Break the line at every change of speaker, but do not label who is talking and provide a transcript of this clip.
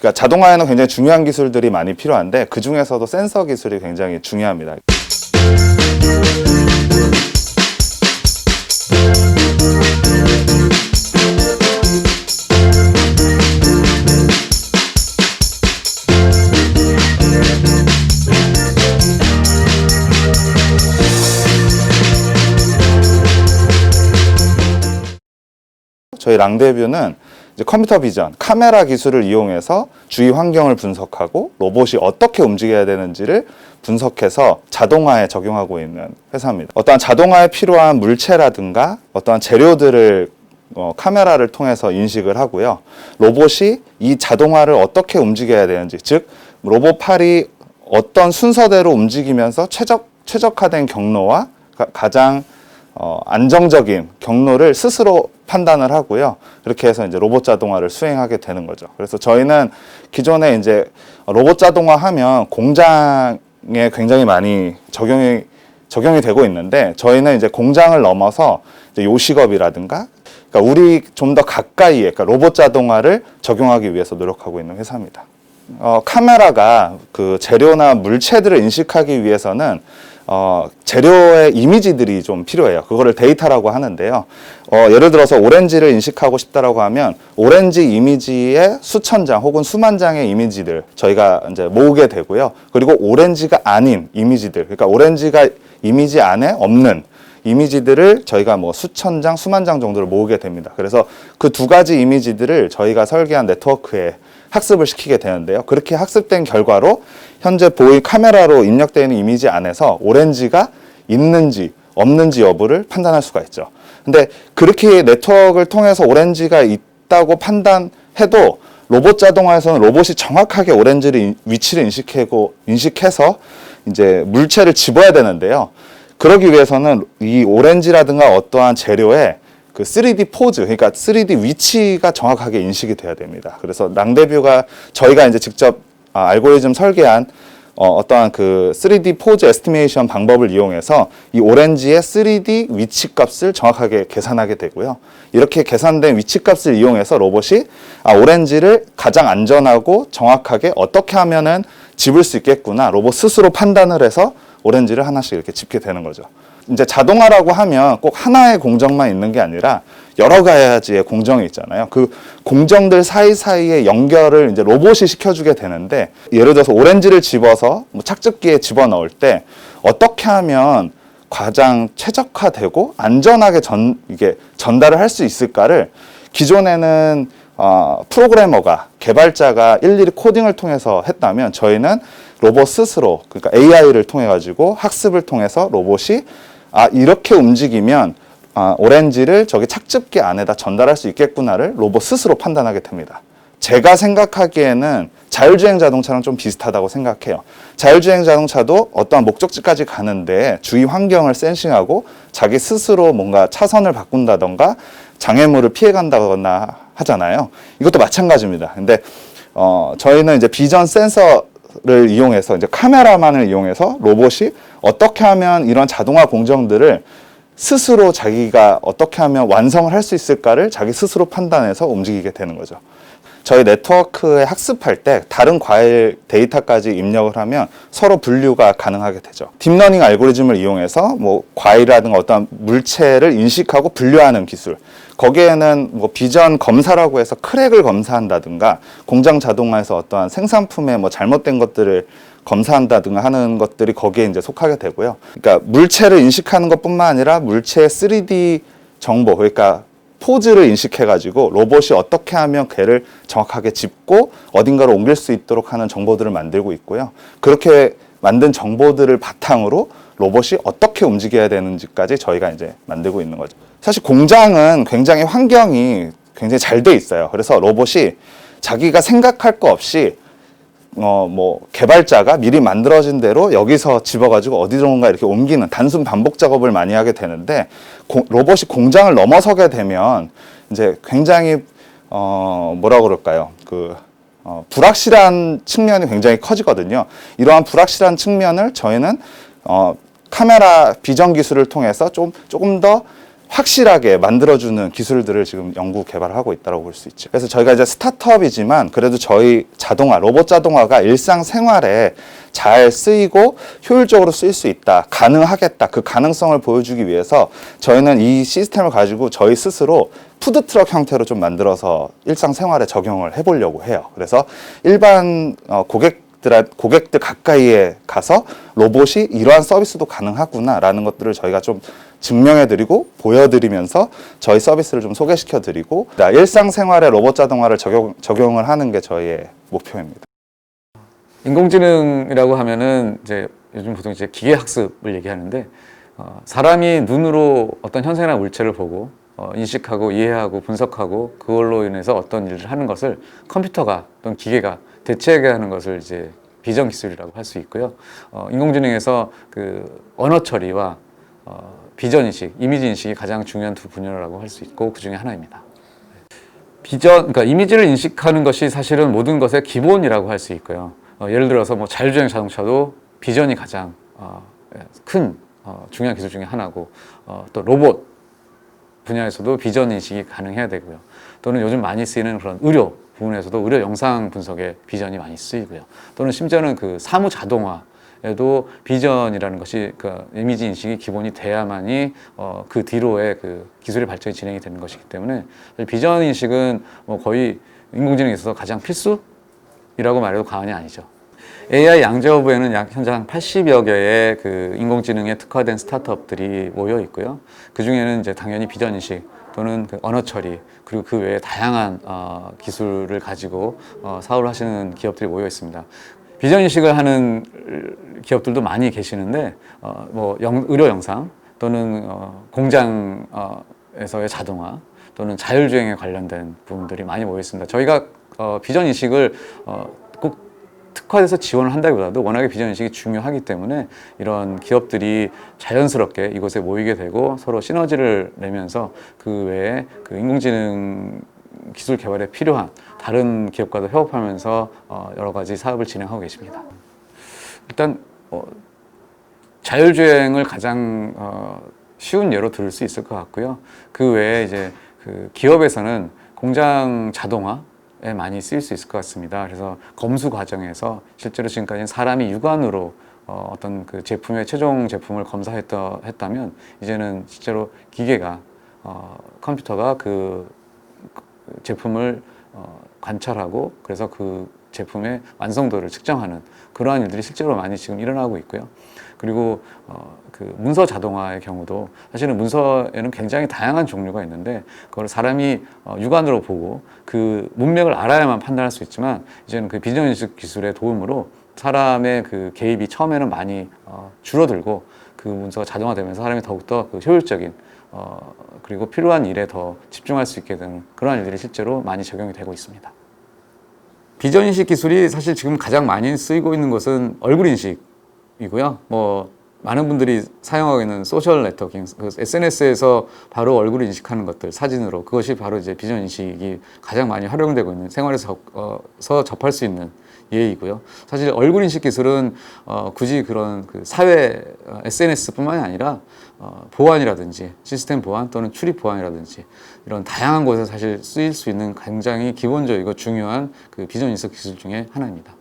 그러니까 자동화에는 굉장히 중요한 기술들이 많이 필요한데 그 중에서도 센서 기술이 굉장히 중요합니다. 저희 랑데뷰는 이제 컴퓨터 비전, 카메라 기술을 이용해서 주위 환경을 분석하고 로봇이 어떻게 움직여야 되는지를 분석해서 자동화에 적용하고 있는 회사입니다. 어떠한 자동화에 필요한 물체라든가 어떠한 재료들을 어, 카메라를 통해서 인식을 하고요. 로봇이 이 자동화를 어떻게 움직여야 되는지, 즉 로봇 팔이 어떤 순서대로 움직이면서 최적 최적화된 경로와 가- 가장 어, 안정적인 경로를 스스로 판단을 하고요. 그렇게 해서 이제 로봇 자동화를 수행하게 되는 거죠. 그래서 저희는 기존에 이제 로봇 자동화 하면 공장에 굉장히 많이 적용이 적용이 되고 있는데 저희는 이제 공장을 넘어서 이제 요식업이라든가 그러니까 우리 좀 더 가까이에 그러니까 로봇 자동화를 적용하기 위해서 노력하고 있는 회사입니다. 어, 카메라가 그 재료나 물체들을 인식하기 위해서는 어, 재료의 이미지들이 좀 필요해요. 그거를 데이터라고 하는데요. 어, 예를 들어서 오렌지를 인식하고 싶다라고 하면 오렌지 이미지의 수천 장 혹은 수만 장의 이미지들 저희가 이제 모으게 되고요. 그리고 오렌지가 아닌 이미지들, 그러니까 오렌지가 이미지 안에 없는 이미지들을 저희가 뭐 수천 장, 수만 장 정도를 모으게 됩니다. 그래서 그 두 가지 이미지들을 저희가 설계한 네트워크에 학습을 시키게 되는데요. 그렇게 학습된 결과로 현재 보이 카메라로 입력되어 있는 이미지 안에서 오렌지가 있는지 없는지 여부를 판단할 수가 있죠. 근데 그렇게 네트워크를 통해서 오렌지가 있다고 판단해도 로봇 자동화에서는 로봇이 정확하게 오렌지를 인- 위치를 인식하고 인식해서 이제 물체를 집어야 되는데요. 그러기 위해서는 이 오렌지라든가 어떠한 재료에 그 3D 포즈, 그러니까 3D 위치가 정확하게 인식이 돼야 됩니다. 그래서 랑데뷰가 저희가 이제 직접 아, 알고리즘 설계한 어, 어떠한 그 3D 포즈 에스티메이션 방법을 이용해서 이 오렌지의 3D 위치 값을 정확하게 계산하게 되고요. 이렇게 계산된 위치 값을 이용해서 로봇이 아, 오렌지를 가장 안전하고 정확하게 어떻게 하면은 집을 수 있겠구나. 로봇 스스로 판단을 해서 오렌지를 하나씩 이렇게 집게 되는 거죠. 이제 자동화라고 하면 꼭 하나의 공정만 있는 게 아니라 여러 가지의 공정이 있잖아요. 그 공정들 사이사이의 연결을 이제 로봇이 시켜주게 되는데 예를 들어서 오렌지를 집어서 뭐 착즙기에 집어넣을 때 어떻게 하면 가장 최적화되고 안전하게 전 이게 전달을 할 수 있을까를 기존에는 어, 프로그래머가 개발자가 일일이 코딩을 통해서 했다면 저희는 로봇 스스로 그러니까 AI를 통해 가지고 학습을 통해서 로봇이 아 이렇게 움직이면 아, 오렌지를 저기 착즙기 안에다 전달할 수 있겠구나를 로봇 스스로 판단하게 됩니다. 제가 생각하기에는 자율주행 자동차랑 좀 비슷하다고 생각해요. 자율주행 자동차도 어떠한 목적지까지 가는데 주위 환경을 센싱하고 자기 스스로 뭔가 차선을 바꾼다던가 장애물을 피해간다거나 하잖아요. 이것도 마찬가지입니다. 근데 어, 저희는 이제 비전 센서 를 이용해서 이제 카메라만을 이용해서 로봇이 어떻게 하면 이런 자동화 공정들을 스스로 자기가 어떻게 하면 완성을 할 수 있을까를 자기 스스로 판단해서 움직이게 되는 거죠. 저희 네트워크에 학습할 때 다른 과일 데이터까지 입력을 하면 서로 분류가 가능하게 되죠. 딥러닝 알고리즘을 이용해서 뭐 과일이라든가 어떤 물체를 인식하고 분류하는 기술. 거기에는 뭐 비전 검사라고 해서 크랙을 검사한다든가 공장 자동화에서 어떠한 생산품에 뭐 잘못된 것들을 검사한다든가 하는 것들이 거기에 이제 속하게 되고요. 그러니까 물체를 인식하는 것뿐만 아니라 물체의 3D 정보, 그러니까 포즈를 인식해가지고 로봇이 어떻게 하면 걔를 정확하게 짚고 어딘가로 옮길 수 있도록 하는 정보들을 만들고 있고요. 그렇게 만든 정보들을 바탕으로 로봇이 어떻게 움직여야 되는지까지 저희가 이제 만들고 있는 거죠. 사실 공장은 굉장히 환경이 굉장히 잘 돼 있어요. 그래서 로봇이 자기가 생각할 거 없이 어 뭐 개발자가 미리 만들어진 대로 여기서 집어가지고 어디론가 이렇게 옮기는 단순 반복 작업을 많이 하게 되는데 고- 로봇이 공장을 넘어서게 되면 이제 굉장히 어 뭐라 그럴까요 그 어, 불확실한 측면이 굉장히 커지거든요. 이러한 불확실한 측면을 저희는 어, 카메라 비전 기술을 통해서 좀 조금 더 확실하게 만들어주는 기술들을 지금 연구 개발하고 있다고 볼 수 있죠. 그래서 저희가 이제 스타트업이지만 그래도 저희 자동화, 로봇 자동화가 일상 생활에 잘 쓰이고 효율적으로 쓰일 수 있다, 가능하겠다, 그 가능성을 보여주기 위해서 저희는 이 시스템을 가지고 저희 스스로 푸드트럭 형태로 좀 만들어서 일상 생활에 적용을 해보려고 해요. 그래서 일반 어, 고객들 고객들 가까이에 가서 로봇이 이러한 서비스도 가능하구나라는 것들을 저희가 좀 증명해드리고 보여드리면서 저희 서비스를 좀 소개시켜드리고 일상생활에 로봇 자동화를 적용, 적용을 하는 게 저희의 목표입니다.
인공지능이라고 하면은 이제 요즘 보통 이제 기계 학습을 얘기하는데 어, 사람이 눈으로 어떤 현상이나 물체를 보고 어, 인식하고 이해하고 분석하고 그걸로 인해서 어떤 일을 하는 것을 컴퓨터가 또는 기계가 대체하게 하는 것을 이제 비전 기술이라고 할 수 있고요. 어, 인공지능에서 그 언어 처리와 어, 비전 인식, 이미지 인식이 가장 중요한 두 분야라고 할 수 있고 그 중에 하나입니다. 비전, 그러니까 이미지를 인식하는 것이 사실은 모든 것의 기본이라고 할 수 있고요. 어, 예를 들어서 뭐 자율주행 자동차도 비전이 가장 어, 큰 어, 중요한 기술 중에 하나고 어, 또 로봇 분야에서도 비전 인식이 가능해야 되고요. 또는 요즘 많이 쓰이는 그런 의료 부분에서도 의료 영상 분석에 비전이 많이 쓰이고요. 또는 심지어는 그 사무 자동화 에도 비전이라는 것이 그 이미지 인식이 기본이 돼야만이 어, 그 뒤로의 그 기술의 발전이 진행이 되는 것이기 때문에 비전 인식은 뭐 거의 인공지능에 있어서 가장 필수이라고 말해도 과언이 아니죠. AI 양재허브에는 약 현재 한 80여 개의 그 인공지능에 특화된 스타트업들이 모여 있고요. 그 중에는 이제 당연히 비전 인식 또는 그 언어 처리 그리고 그 외에 다양한 어, 기술을 가지고 어, 사업을 하시는 기업들이 모여 있습니다. 비전 인식을 하는 기업들도 많이 계시는데 어, 뭐 영, 의료 영상 또는 어, 공장에서의 자동화 또는 자율주행에 관련된 부분들이 많이 모여 있습니다. 저희가 어, 비전 인식을 어, 꼭 특화돼서 지원을 한다기보다도 워낙에 비전 인식이 중요하기 때문에 이런 기업들이 자연스럽게 이곳에 모이게 되고 서로 시너지를 내면서 그 외에 그 인공지능 기술 개발에 필요한 다른 기업과도 협업하면서 어, 여러 가지 사업을 진행하고 계십니다. 일단 어, 자율주행을 가장 어, 쉬운 예로 들을 수 있을 것 같고요. 그 외에 이제 그 기업에서는 공장 자동화 에 많이 쓰일 수 있을 것 같습니다. 그래서 검수 과정에서 실제로 지금까지는 사람이 육안으로 어, 어떤 그 제품의 최종 제품을 검사했다 했다면 이제는 실제로 기계가 어, 컴퓨터가 그 제품을 어, 관찰하고 그래서 그 제품의 완성도를 측정하는 그러한 일들이 실제로 많이 지금 일어나고 있고요. 그리고 어, 그 문서 자동화의 경우도 사실은 문서에는 굉장히 다양한 종류가 있는데 그걸 사람이 어, 육안으로 보고 그 문맥을 알아야만 판단할 수 있지만 이제는 그 비전 인식 기술의 도움으로 사람의 그 개입이 처음에는 많이 어, 줄어들고 그 문서가 자동화되면서 사람이 더욱더 그 효율적인 어, 그리고 필요한 일에 더 집중할 수 있게 되는 그러한 일들이 실제로 많이 적용이 되고 있습니다. 비전 인식 기술이 사실 지금 가장 많이 쓰이고 있는 것은 얼굴 인식이고요. 뭐 많은 분들이 사용하고 있는 소셜 네트워킹, 그 SNS에서 바로 얼굴을 인식하는 것들, 사진으로 그것이 바로 이제 비전 인식이 가장 많이 활용되고 있는 생활에서 어, 서 접할 수 있는 예이고요. 사실 얼굴 인식 기술은 어, 굳이 그런 그 사회 어, SNS뿐만이 아니라 어, 보안이라든지 시스템 보안 또는 출입 보안이라든지 이런 다양한 곳에 사실 쓰일 수 있는 굉장히 기본적이고 중요한 그 비전 인식 기술 중에 하나입니다.